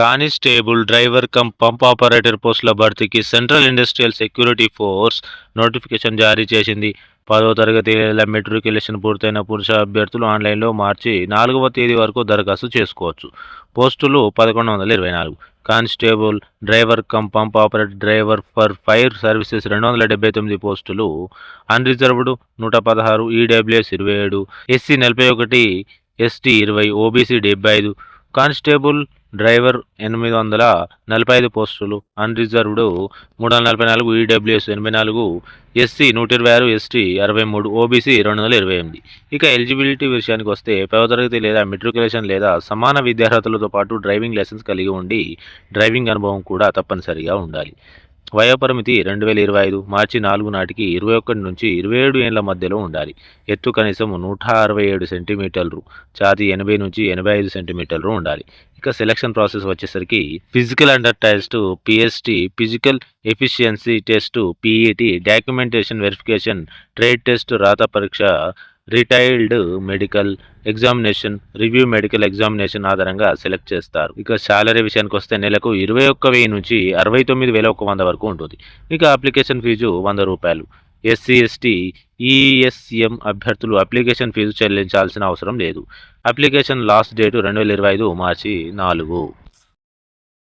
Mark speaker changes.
Speaker 1: Constable driver cum pump operator పోస్టుల భర్తీకి Central Industrial Security Force notification జారీ చేసింది. పదో తరగతి లేదా మెట్రికులేషన్ పూర్తయిన పురుష అభ్యర్థులు ఆన్లైన్లో మార్చి నాలుగవ తేదీ వరకు దరఖాస్తు చేసుకోవచ్చు. పోస్టులు పదకొండు వందల ఇరవై నాలుగు. Constable driver cum pump operator driver for fire services రెండు వందల డెబ్బై తొమ్మిది పోస్టులు. అన్రిజర్వ్డ్ నూట పదహారు ఈడబ్ల్యూఎస్ ఇరవై ఏడు. ఎస్సీ నలభై ఒకటి ఎస్టీ ఇరవై ఓబీసీ డెబ్బై ఐదు. కానిస్టేబుల్ డ్రైవర్ ఎనిమిది వందల నలభై ఐదు పోస్టులు అన్రిజర్వ్డ్ మూడు వందల నలభై నాలుగు ఈడబ్ల్యూఎస్ ఎనభై నాలుగు ఎస్సీ నూట ఇరవై ఆరు ఎస్టీ అరవై మూడు ఓబీసీ రెండు వందల ఇరవై ఎనిమిది. ఇక ఎలిజిబిలిటీ విషయానికి వస్తే పదవ తరగతి లేదా మెట్రికులేషన్ లేదా సమాన విద్యార్హతలతో పాటు డ్రైవింగ్ లైసెన్స్ కలిగి ఉండి డ్రైవింగ్ అనుభవం కూడా తప్పనిసరిగా ఉండాలి. వయోపరిమితి రెండు వేల ఇరవై ఐదు మార్చి నాలుగు నాటికి ఇరవై ఒకటి నుంచి ఇరవై ఏడు ఏళ్ళ మధ్యలో ఉండాలి. ఎత్తు కనీసం నూట అరవై ఏడు సెంటీమీటర్లు ఛాతి ఎనభై నుంచి ఎనభై ఐదు సెంటీమీటర్లు ఉండాలి. ఇక సెలక్షన్ ప్రాసెస్ వచ్చేసరికి physical under test PST physical efficiency test PET documentation verification trade test రాత పరీక్ష detailed medical examination review medical examination ఆధారంగా సెలెక్ట్ చేస్తారు. ఇక శాలరీ విషయానికి వస్తే నెలకు ఇరవై ఒక్క వెయ్యి నుంచి అరవై తొమ్మిది వేల ఒక వంద వరకు ఉంటుంది. ఇక అప్లికేషన్ ఫీజు వంద రూపాయలు. ఎస్సీ ఎస్టీ ఈఎస్ఎం అభ్యర్థులు అప్లికేషన్ ఫీజు చెల్లించాల్సిన అవసరం లేదు. అప్లికేషన్ లాస్ట్ డేటు రెండు వేల ఇరవై ఐదు మార్చి నాలుగు.